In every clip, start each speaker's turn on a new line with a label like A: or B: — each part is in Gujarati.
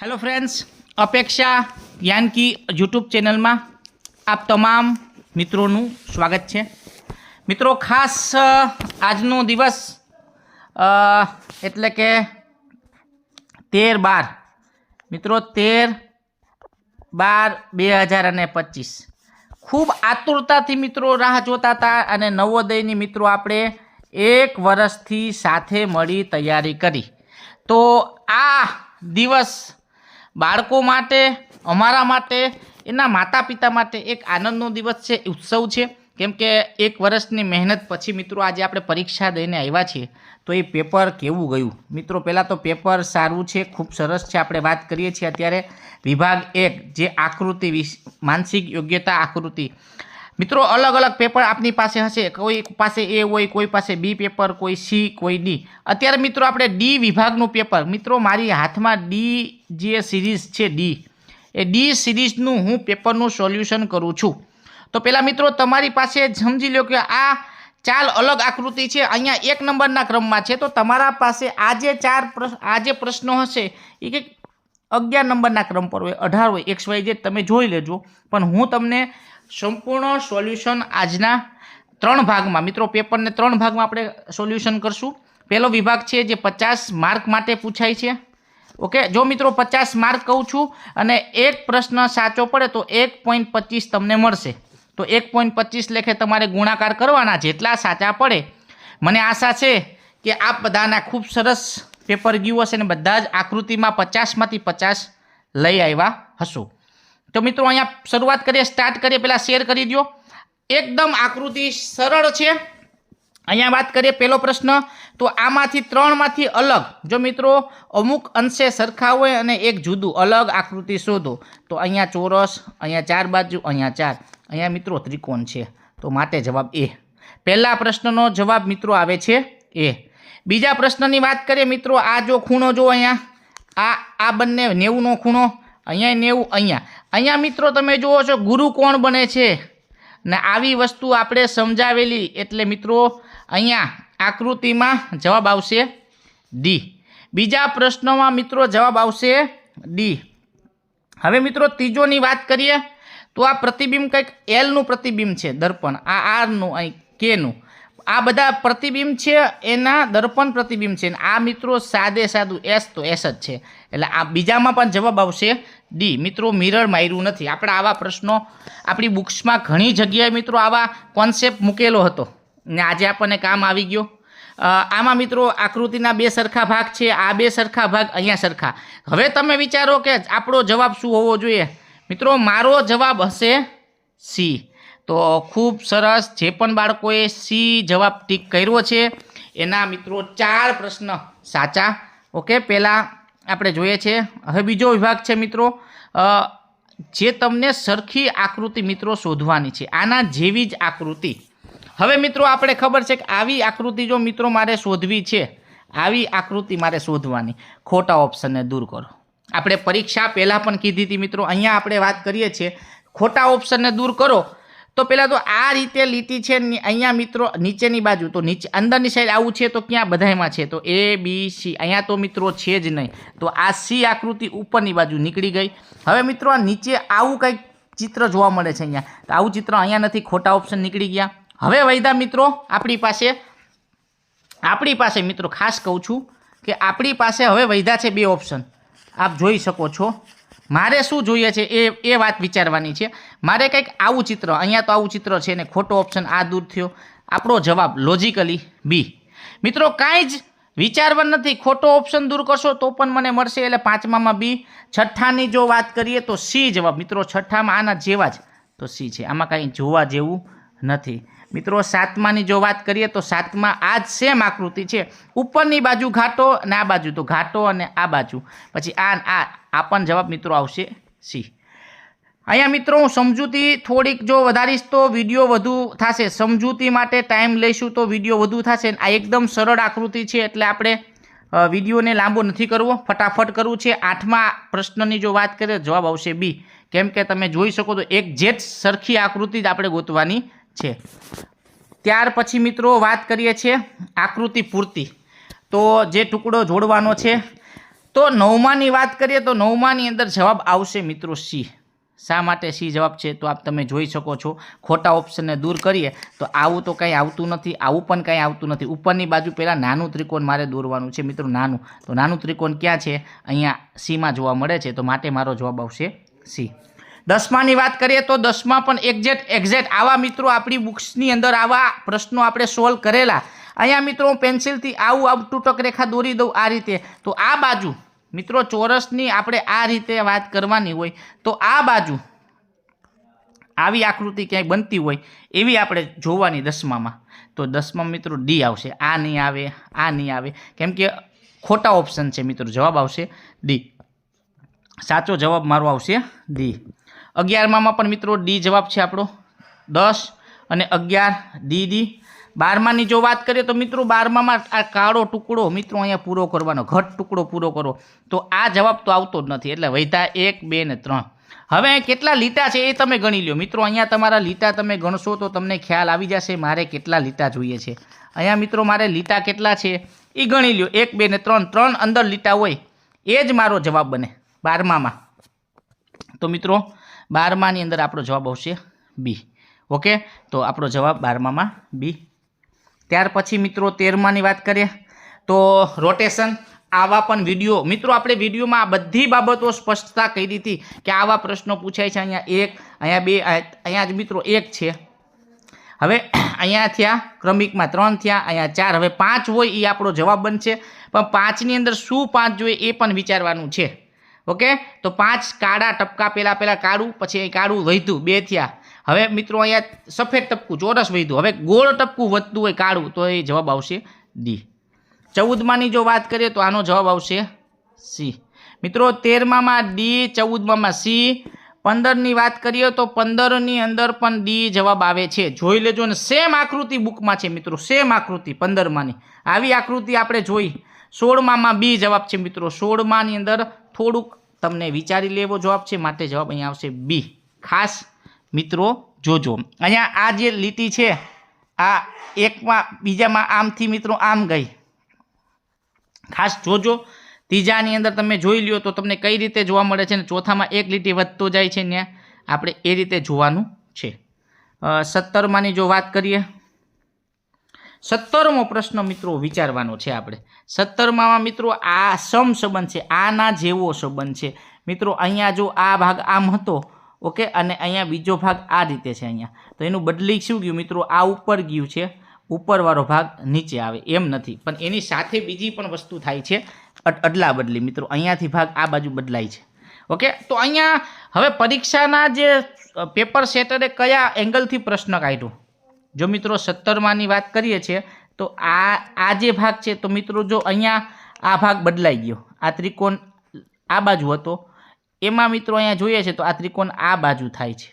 A: હેલો ફ્રેન્ડ્સ અપેક્ષા યાનકી યુટ્યુબ ચેનલમાં આપ તમામ મિત્રોનું સ્વાગત છે. મિત્રો, ખાસ આજનો દિવસ એટલે કે તેર બાર. મિત્રો, તેર બાર બે હજાર અને પચીસ. ખૂબ આતુરતાથી મિત્રો રાહ જોતા હતા અને નવોદયની મિત્રો આપણે એક વર્ષથી સાથે મળી તૈયારી કરી. તો આ દિવસ બાળકો માટે, અમારા માટે, એના માતા પિતા માટે એક આનંદનો દિવસ છે ઉત્સવ છે. કેમ કે એક વર્ષની મહેનત પછી મિત્રો આજે આપણે પરીક્ષા દઈને આવ્યા છીએ. તો એ પેપર કેવું ગયું? મિત્રો, પહેલાં તો પેપર સારું છે, ખૂબ સરસ છે, આપણે વાત કરીએ છીએ અત્યારે. વિભાગ એક, જે આકૃતિ વિશ, માનસિક યોગ્યતા આકૃતિ. મિત્રો, અલગ અલગ પેપર આપની પાસે હશે. કોઈ પાસે એ હોય, કોઈ પાસે બી પેપર કોઈ સી કોઈ ડી અત્યારે મિત્રો, આપણે ડી વિભાગનું પેપર મિત્રો, મારી હાથમાં ડી જે સિરીઝ છે ડી એ ડી સિરીઝનું હું પેપરનું સોલ્યુશન કરું છું. તો પહેલાં મિત્રો, તમારી પાસે સમજી લો કે આ ચાર અલગ આકૃતિ છે. અહીંયા એક નંબરના ક્રમમાં છે. તો તમારા પાસે આ જે ચાર આ જે પ્રશ્નો હશે, એ કંઈક અગિયાર નંબરના ક્રમ પર હોય, અઢાર હોય, એક્સ, વાય જે તમે જોઈ લેજો. પણ હું તમને સંપૂર્ણ સોલ્યુશન આજના ત્રણ ભાગમાં, મિત્રો, પેપરને ત્રણ ભાગમાં આપણે સોલ્યુશન કરશું. પહેલો વિભાગ છે જે પચાસ માર્ક માટે પૂછાય છે. ઓકે? જો મિત્રો પચાસ માર્ક કહું છું અને એક પ્રશ્ન સાચો પડે તો એક પોઈન્ટ પચીસ તમને મળશે. તો એક પોઈન્ટ પચીસ લેખે તમારે ગુણાકાર કરવાના જેટલા સાચા પડે. મને આશા છે કે આપ બધાના ખૂબ સરસ પેપર ગયું હશે ને બધા જ આકૃતિમાં પચાસમાંથી પચાસ લઈ આવ્યા હશો. તો મિત્રો અહીંયા શરૂઆત કરીએ સ્ટાર્ટ કરીએ, પહેલાં શેર કરી દો એકદમ આકૃતિ સરળ છે. અહીંયા વાત કરીએ પહેલો પ્રશ્ન, તો આમાંથી ત્રણમાંથી અલગ, જો મિત્રો અમુક અંશે સરખા હોય અને એક જુદું, અલગ આકૃતિ શોધો. તો અહીંયા ચોરસ, અહીંયા ચાર બાજુ, અહીંયા ચાર. અહીંયા મિત્રો ત્રિકોણ છે. તો માટે જવાબ એ. પહેલા પ્રશ્નનો જવાબ મિત્રો આવે છે એ. બીજા પ્રશ્નની વાત કરીએ મિત્રો, આ જો ખૂણો જો અહીંયા, આ આ બંને નેવુંનો ખૂણો, અહીંયા નેવું, અહીંયા. અહીંયા મિત્રો તમે જુઓ છો, ગુરુ કોણ બને છે? ને આવી વસ્તુ આપણે સમજાવેલી એટલે મિત્રો અહીંયા આકૃતિમાં જવાબ આવશે ડી બીજા પ્રશ્નોમાં મિત્રો જવાબ આવશે ડી હવે મિત્રો ત્રીજોની વાત કરીએ, તો આ પ્રતિબિંબ કંઈક એલનું પ્રતિબિંબ છે, દર્પણ. આ આરનું અહીં કેનું આ બધા પ્રતિબિંબ છે, એના દર્પણ પ્રતિબિંબ છે. આ મિત્રો સાદે સાદું એસ તો એસ જ છે. એટલે આ બીજામાં પણ જવાબ આવશે ડી મિત્રો મિરર માર્યું નથી. આપણા આવા પ્રશ્નો આપણી બુક્સમાં ઘણી જગ્યાએ મિત્રો આવા કોન્સેપ્ટ મૂકેલો હતો. ને આજે આપણને કામ આવી ગયો. આમાં મિત્રો આકૃતિના બે સરખા ભાગ છે, આ બે સરખા ભાગ અહીંયા સરખા. હવે તમે વિચારો કે આપણો જવાબ શું હોવો જોઈએ? મિત્રો, મારો જવાબ હશે સી તો ખૂબ સરસ જે પણ બાળકોએ સી જવાબ ટીક કર્યો છે, એના મિત્રો ચાર પ્રશ્ન સાચા. ઓકે, પહેલાં આપણે જોઈએ છે, હવે બીજો વિભાગ છે મિત્રો જે તમને સરખી આકૃતિ મિત્રો શોધવાની છે, આના જેવી જ આકૃતિ. હવે મિત્રો આપણે ખબર છે કે આવી આકૃતિ જો મિત્રો મારે શોધવી છે, આવી આકૃતિ મારે શોધવાની. ખોટા ઓપ્શનને દૂર કરો. આપણે પરીક્ષા પહેલાં પણ કીધી હતી મિત્રો, અહીંયા આપણે વાત કરીએ છીએ, ખોટા ઓપ્શનને દૂર કરો તો પહેલાં તો આ રીતે લીટી છે અહીંયા મિત્રો નીચેની બાજુ, તો નીચે અંદરની સાઈડ આવું છે તો ક્યાં બધાયમાં છે? તો એ બી સી અહીંયા તો મિત્રો છે જ નહીં. તો આ સી આકૃતિ ઉપરની બાજુ નીકળી ગઈ. હવે મિત્રો આ નીચે આવું કંઈક ચિત્ર જોવા મળે છે અહીંયા. તો આવું ચિત્ર અહીંયા નથી, ખોટા ઓપ્શન નીકળી ગયા. હવે વૈદા મિત્રો, આપણી પાસે આપણી પાસે મિત્રો ખાસ કહું છું કે આપણી પાસે હવે વૈધા છે બે ઓપ્શન આપ જોઈ શકો છો. મારે શું જોઈએ છે એ એ વાત વિચારવાની છે. મારે કંઈક આવું ચિત્ર, અહીંયા તો આવું ચિત્ર છે ને ખોટો ઓપ્શન આ દૂર થયો. આપણો જવાબ લોજિકલી બી મિત્રો, કાંઈ જ વિચારવા નથી, ખોટો ઓપ્શન દૂર કરશો તો પણ મને મળશે એટલે પાંચમામાં બી છઠ્ઠાની જો વાત કરીએ તો સી જવાબ. મિત્રો, છઠ્ઠામાં આના જેવા જ તો સી છે. આમાં કાંઈ જોવા જેવું નથી. મિત્રો, સાતમાની જો વાત કરીએ તો સાતમા આ જ સેમ આકૃતિ છે. ઉપરની બાજુ ઘાટો અને આ બાજુ, તો ઘાટો અને આ બાજુ. પછી આ આ આ પણ જવાબ મિત્રો આવશે સી અહીંયા મિત્રો, હું સમજૂતી થોડીક જો વધારીશ તો વીડિયો વધુ થશે. સમજૂતી માટે ટાઈમ લઈશું તો વીડિયો વધુ થશે. આ એકદમ સરળ આકૃતિ છે, એટલે આપણે વિડીયોને લાંબો નથી કરવો. ફટાફટ કરવું છે. આઠમા પ્રશ્નની જો વાત કરીએ, જવાબ આવશે બી કેમ કે તમે જોઈ શકો તો એક જેટ સરખી આકૃતિ જ આપણે ગોતવાની છે. ત્યાર પછી મિત્રો વાત કરીએ છીએ આકૃતિ પૂર્તિ. તો જે ટુકડો જોડવાનો છે, તો નવમાની વાત કરીએ તો નવમાની અંદર જવાબ આવશે મિત્રો સી શા માટે સી જવાબ છે તો આપ તમે જોઈ શકો છો. ખોટા ઓપ્શનને દૂર કરીએ તો આવું તો કંઈ આવતું નથી, આવું પણ કંઈ આવતું નથી. ઉપરની બાજુ પહેલાં નાનું ત્રિકોણ મારે દોરવાનું છે મિત્રો, નાનું. તો નાનું ત્રિકોણ ક્યાં છે? અહીંયા સીમાં જોવા મળે છે. તો માટે મારો જવાબ આવશે સી દસમાની વાત કરીએ તો દસમા પણ એક્ઝેક્ટ એક્ઝેક્ટ આવા મિત્રો આપણી બુક્સની અંદર આવા પ્રશ્નો આપણે સોલ્વ કરેલા. અહીંયા મિત્રો હું પેન્સિલથી આવું આવું તૂટક રેખા દોરી દઉં આ રીતે. તો આ બાજુ, મિત્રો ચોરસની આપણે આ રીતે વાત કરવાની હોય, તો આ બાજુ આવી આકૃતિ ક્યાંય બનતી હોય, એવી આપણે જોવાની દસમામાં. તો દસમા મિત્રો ડી આવશે. આ નહીં આવે, આ નહીં આવે. કેમ કે ખોટા ઓપ્શન છે મિત્રો. જવાબ આવશે ડી સાચો જવાબ મારો આવશે ડી અગિયારમામાં પણ મિત્રો ડી જવાબ છે આપણો દસ અને અગિયાર ડી ડી. બારમાની જો વાત કરીએ તો મિત્રો બારમામાં આ કાળો ટુકડો મિત્રો અહીંયા પૂરો કરવાનો, ઘટ ટુકડો પૂરો કરો. તો આ જવાબ તો આવતો જ નથી, એટલે વૈધા એક, બે ને ત્રણ. હવે કેટલા લીટા છે એ તમે ગણી લો મિત્રો અહીંયા તમારા લીટા તમે ગણશો તો તમને ખ્યાલ આવી જશે મારે કેટલા લીટા જોઈએ છે. અહીંયા મિત્રો મારે લીટા કેટલા છે એ ગણી લ્યો. એક, બે ને ત્રણ. ત્રણ અંદર લીટા હોય, એ જ મારો જવાબ બને બારમામાં. તો મિત્રો બારમાની અંદર આપણો જવાબ આવશે બી. ઓકે? તો આપણો જવાબ બારમામાં બી. ત્યાર પછી મિત્રો તેરમાની વાત કરીએ, તો રોટેશન આવા પણ વીડિયો, મિત્રો આપણે વિડીયોમાં આ બધી બાબતો સ્પષ્ટતા કરી હતી કે આવા પ્રશ્નો પૂછાય છે, અહીંયા એક, અહીંયા બે અહીંયા જ મિત્રો એક છે. હવે અહીંયા થયા, ક્રમિકમાં ત્રણ થયા, અહીંયા ચાર, હવે પાંચ હોય એ આપણો જવાબ બનશે. પણ પાંચની અંદર શું પાંચ જોઈએ એ પણ વિચારવાનું છે. ઓકે? તો પાંચ કાળા ટપકા પહેલાં પહેલાં કાળું, પછી અહીં કાળું વધ્યું, બે થયા. હવે મિત્રો અહીંયા સફેદ ટપકું, ચોરસ વધ્યું. હવે ગોળ ટપકું વધતું હોય કાળું, તો એ જવાબ આવશે ડી. ચૌદમાની જો વાત કરીએ, તો આનો જવાબ આવશે સી. મિત્રો, તેરમામાં ડી, ચૌદમામાં સી. પંદરની વાત કરીએ, તો પંદરની અંદર પણ ડી જવાબ આવે છે. જોઈ લેજો ને, સેમ આકૃતિ બુકમાં છે મિત્રો, સેમ આકૃતિ પંદરમાંની. આવી આકૃતિ આપણે જોઈ. સોળમામાં બી જવાબ છે મિત્રો, સોળમાની અંદર થોડુંક તમને વિચારી લેવો જવાબ છે, માટે જવાબ અહીંયા આવશે બી. ખાસ મિત્રો જોજો. અહીંયા આ જે લીટી છે, આ એકમાં બીજામાં આમથી મિત્રો આમ ગઈ. ખાસ જોજો. ત્રીજાની અંદર તમે જોઈ લ્યો તો તમને કઈ રીતે જોવા મળે છે ને ચોથામાં એક લીટી વધતો જાય છે ને આપણે એ રીતે જોવાનું છે. સત્તરમાંની જો વાત કરીએ સત્તરમો પ્રશ્ન મિત્રો વિચારવાનો છે આપણે. સત્તરમાં મિત્રો આ સમ સંબંધ છે, આના જેવો સંબંધ છે. મિત્રો અહીંયા જો આ ભાગ આમ હતો, ઓકે, અને અહીંયા બીજો ભાગ આ રીતે છે અહીંયા. તો એનું બદલી શું ગયું મિત્રો? આ ઉપર ગયું છે, ઉપરવાળો ભાગ નીચે આવે, એમ નથી. પણ એની સાથે બીજી પણ વસ્તુ થાય છે અદ- અદલા બદલી. મિત્રો અહીંયાથી ભાગ આ બાજુ બદલાય છે. ઓકે, તો અહીંયા હવે પરીક્ષાના જે પેપર સેટરે કયા એંગલથી પ્રશ્ન કાઢ્યો? જો મિત્રો સત્તરમાંની વાત કરીએ છીએ, તો આ આ જે ભાગ છે, તો મિત્રો જો અહીંયા આ ભાગ બદલાઈ ગયો. આ ત્રિકોણ આ બાજુ હતો. એમાં મિત્રો અહીંયા જોઈએ છે, તો આ ત્રિકોણ આ બાજુ થાય છે.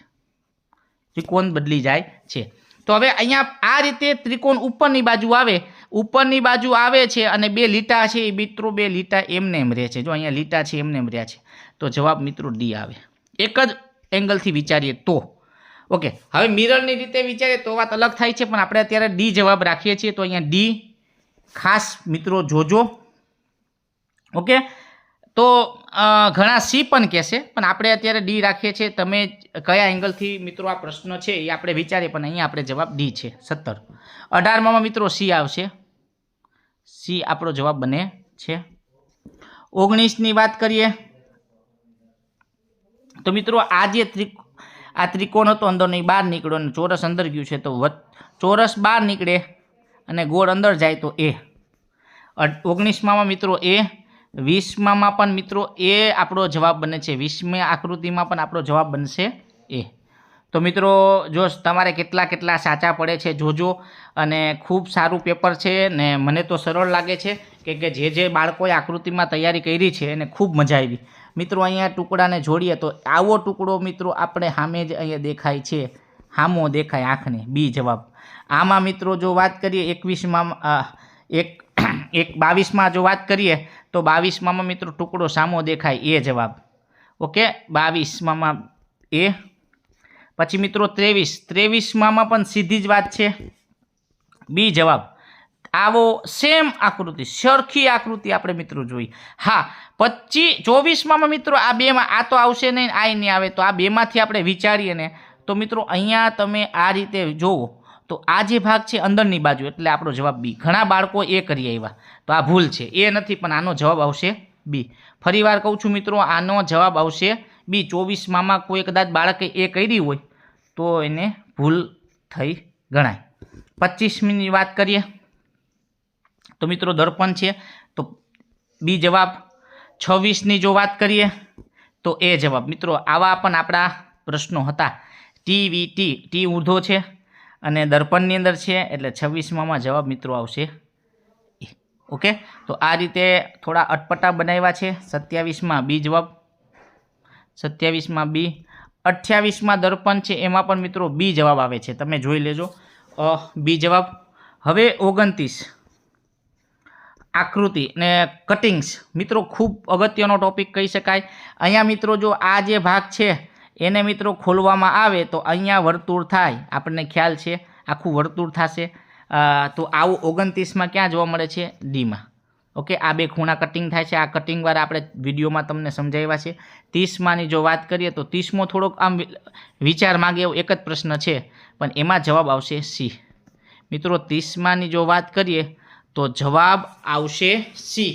A: ત્રિકોણ બદલી જાય છે. તો હવે અહીંયા આ રીતે ત્રિકોણ ઉપરની બાજુ આવે, ઉપરની બાજુ આવે છે અને બે લીટા છે, એ મિત્રો બે લીટા એમને એમ રહે છે. જો અહીંયા લીટા છે, એમને એમ રહ્યા છે. તો જવાબ મિત્રો ડી આવે. એક જ એંગલથી વિચારીએ તો ઓકે હવે મિરરની રીતે વિચારીએ તો વાત અલગ થાય છે, પણ આપણે અત્યારે ડી જવાબ રાખીએ છીએ, તો અહીંયા ડી ખાસ મિત્રો જોજો. ઓકે તો ઘણા સી પણ કહેશે, પણ આપણે અત્યારે ડી રાખીએ છીએ. તમે કયા એંગલથી મિત્રો આ પ્રશ્ન છે એ આપણે વિચારીએ, પણ અહીંયા આપણે જવાબ ડી છે, સત્તર. અઢારમાં મિત્રો સી આવશે. સી આપણો જવાબ બને છે. ઓગણીસની વાત કરીએ, તો મિત્રો આ જે ત્રિ આ ત્રિકોણ હતો અંદર નહીં બહાર નીકળ્યો અને ચોરસ અંદર ગયું છે, તો ચોરસ બહાર નીકળે અને ગોળ અંદર જાય તો એ. ઓગણીસમાં મિત્રો એ વીસમાં પણ મિત્રો એ આપણો જવાબ બને છે, વીસમી આકૃતિમાં પણ આપણો જવાબ બનશે એ. તો મિત્રો, જો તમારે કેટલા કેટલા સાચા પડે છે, જોજો. અને ખૂબ સારું પેપર છે ને મને તો સરળ લાગે છે કે જે જે બાળકોએ આકૃતિમાં તૈયારી કરી છે, એને ખૂબ મજા આવી. મિત્રો, અહીંયા ટુકડાને જોડીએ તો આવો ટુકડો મિત્રો આપણે સામે જ અહીંયા દેખાય છે. હામો દેખાય આંખને, બી જવાબ. આમાં મિત્રો, જો વાત કરીએ એકવીસમાં એક એક બાવીસમાં જો વાત કરીએ તો બાવીસમાં મિત્રો ટુકડો સામો દેખાય, એ જવાબ. ઓકે, બાવીસમાં એ. પછી મિત્રો ત્રેવીસ, ત્રેવીસમાં પણ સીધી જ વાત છે. બી જવાબ. આવો સેમ આકૃતિ, સરખી આકૃતિ આપણે મિત્રો જોઈ. હા પચીસ ચોવીસમાં મિત્રો આ બેમાં, આ તો આવશે નહીં, આ નહીં આવે, તો આ બેમાંથી આપણે વિચારીએ ને, તો મિત્રો અહીંયા તમે આ રીતે જોવો. તો આ જે ભાગ છે અંદરની બાજુ, એટલે આપણો જવાબ બી. ઘણા બાળકો એ કરી આવ્યા. તો આ ભૂલ છે. એ નથી, પણ આનો જવાબ આવશે બી. ફરી વાર કહું છું મિત્રો, આનો જવાબ આવશે બી. ચોવીસમાં કોઈ કદાચ બાળકે એ કરી હોય, તો એને ભૂલ થઈ ગણાય. પચીસમીની વાત કરીએ. તો મિત્રો દર્પણ છે. તો બી જવાબ છવ્વીસની જો વાત કરીએ તો એ જવાબ. મિત્રો આવા પણ આપણા પ્રશ્નો હતા. ટી વી ટી ટી ઊંધો છે અને દર્પણની અંદર છે એટલે છવ્વીસમાં જવાબ મિત્રો આવશે ઓકે? તો આ રીતે થોડા અટપટા બનાવ્યા છે. સત્યાવીસમાં બી જવાબ. સત્યાવીસમાં બી. અઠ્યાવીસમાં દર્પણ છે એમાં પણ મિત્રો બી જવાબ આવે છે. તમે જોઈ લેજો. બી જવાબ. હવે ઓગણત્રીસ. આકૃતિ ને કટિંગ્સ મિત્રો, ખૂબ અગત્યનો ટોપિક કહી શકાય. અહીંયા મિત્રો, જો આ જે ભાગ છે, એને મિત્રો ખોલવામાં આવે તો અહીંયા વર્તુળ થાય. આપણને ખ્યાલ છે, આખું વર્તુળ થશે. તો આવું ઓગણત્રીસમાં ક્યાં જોવા મળે છે? ડીમાં. ઓકે, આ બે ખૂણા કટિંગ થાય છે. આ કટિંગવાળા આપણે વિડીયોમાં તમને સમજાવ્યા છે. ત્રીસમાંની જો વાત કરીએ તો ત્રીસમો થોડોક આમ વિચાર માગે એવો એક જ પ્રશ્ન છે. પણ એમાં જવાબ આવશે સી. મિત્રો, ત્રીસમાંની જો વાત કરીએ તો જવાબ આવશે સી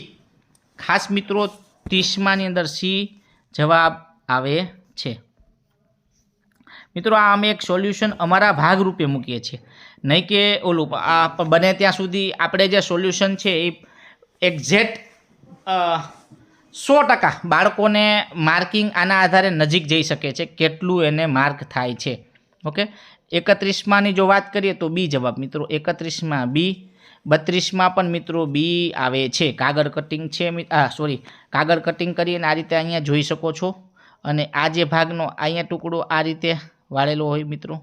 A: ખાસ મિત્રો, ત્રીસમાની અંદર સી જવાબ આવે છે. મિત્રો આ અમે એક સોલ્યુશન અમારા ભાગરૂપે મૂકીએ છીએ. નહીં કે ઓલું, આ બને ત્યાં સુધી આપણે જે સોલ્યુશન છે એ એક્ઝેક્ટ સો ટકા બાળકોને માર્કિંગ આના આધારે નજીક જઈ શકે છે કેટલું એને માર્ક થાય છે. ઓકે એકત્રીસમાંની જો વાત કરીએ તો બી જવાબ, મિત્રો, એકત્રીસમાં બી બત્રીસમાં પણ મિત્રો બી આવે છે. કાગળ કટિંગ છે આ સોરી કાગળ કટિંગ કરીને આ રીતે અહીંયા જોઈ શકો છો. અને આ જે ભાગનો અહીંયા ટુકડો આ રીતે વાળેલો હોય મિત્રો.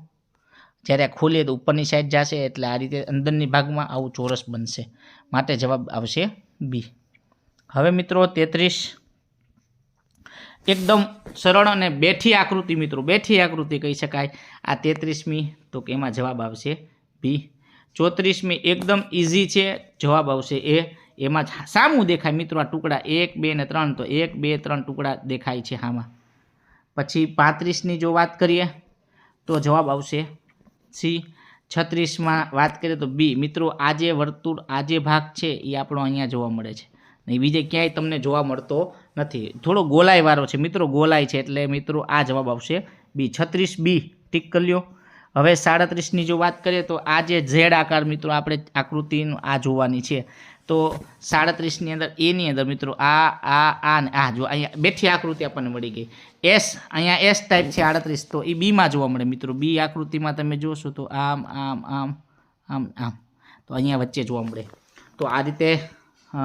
A: જ્યારે આ ખોલીએ તો ઉપરની સાઈડ જશે એટલે આ રીતે અંદરની ભાગમાં આવું ચોરસ બનશે. માટે જવાબ આવશે બી હવે મિત્રો તેત્રીસ. એકદમ સરળ અને બેઠી આકૃતિ મિત્રો, બેઠી આકૃતિ કહી શકાય. આ તેત્રીસમી, તો કે એમાં જવાબ આવશે બી ચોત્રીસમી એકદમ ઇઝી છે. જવાબ આવશે એ. એમાં જ સામું દેખાય મિત્રો આ ટુકડા એક, બે ને ત્રણ. તો એક, બે, ત્રણ ટુકડા દેખાય છે આમાં. પછી પાંત્રીસની જો વાત કરીએ, તો જવાબ આવશે સી. છત્રીસમાં વાત કરીએ તો બી. મિત્રો, આ જે વર્તુળ, આ જે ભાગ છે, એ આપણો અહીંયા જોવા મળે છે. નહીં બીજે ક્યાંય તમને જોવા મળતો નથી. થોડો ગોલાઈવાળો છે મિત્રો ગોલાઈ છે એટલે મિત્રો આ જવાબ આવશે બી. છત્રીસ બી. ટીક કરી લ્યો. હવે સાડત્રીસની જો વાત કરીએ તો આ જે ઝેડ આકાર મિત્રો આપણે આકૃતિનું આ જોવાની છે તો સાડત્રીસની અંદર એની અંદર મિત્રો આ આ આ ને આ જો અહીંયા બેઠી આકૃતિ આપણને મળી ગઈ. એસ અહીંયા એસ ટાઈપ છે આડત્રીસ તો એ બીમાં જોવા મળે મિત્રો. બી આકૃતિમાં તમે જોશો તો આમ આમ આમ આમ આમ. તો અહીંયા વચ્ચે જોવા મળે. તો આ રીતે અ,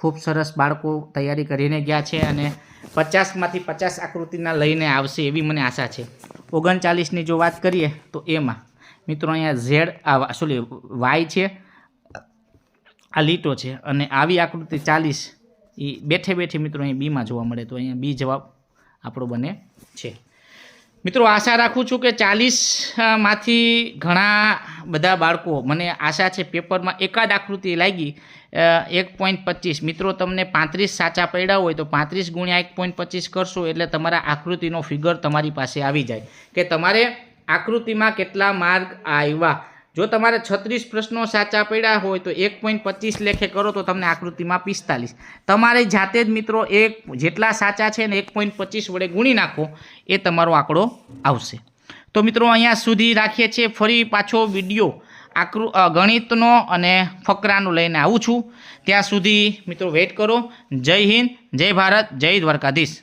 A: ખૂબ સરસ બાળકો તૈયારી કરીને ગયા છે અને પચાસમાંથી પચાસ આકૃતિના લઈને આવશે એવી મને આશા છે. ઓગણચાલીસની જો વાત કરીએ તો એમાં મિત્રો અહીંયા ઝેડ આ સોરી, વાય છે, આ લીટો છે અને આવી આકૃતિ ચાલીસ એ બેઠે બેઠે મિત્રો અહીં બીમાં જોવા મળે તો અહીંયા બી જવાબ આપણો બને છે. મિત્રો, આશા રાખું છું કે ચાલીસમાંથી ઘણા બધા બાળકો, મને આશા છે પેપરમાં એકાદ આકૃતિ લાગી એક પોઈન્ટ પચીસ. મિત્રો, તમને પાંત્રીસ સાચા પડ્યા હોય તો પાંત્રીસ ગુણ્યા એક પોઈન્ટ પચીસ કરશો એટલે તમારા આકૃતિનો ફિગર તમારી પાસે આવી જાય. કે તમારે આકૃતિમાં કેટલા માર્ગ આવ્યા? જો તમારે છત્રીસ પ્રશ્નો સાચા પડ્યા હોય તો એક પોઈન્ટ પચીસ લેખે કરો તો તમને આકૃતિમાં પિસ્તાલીસ. તમારે જાતે જ મિત્રો એક જેટલા સાચા છે ને એક પોઈન્ટ પચીસ વડે ગુણી નાખો, એ તમારો આંકડો આવશે. તો મિત્રો અહીંયા સુધી રાખીએ છીએ ફરી પાછો વીડિયો આકૃ ગણિતનો અને ફકરાનો લઈને આવું છું. ત્યાં સુધી મિત્રો વેઇટ કરો. જય હિન્દ, જય ભારત, જય દ્વારકાધીશ.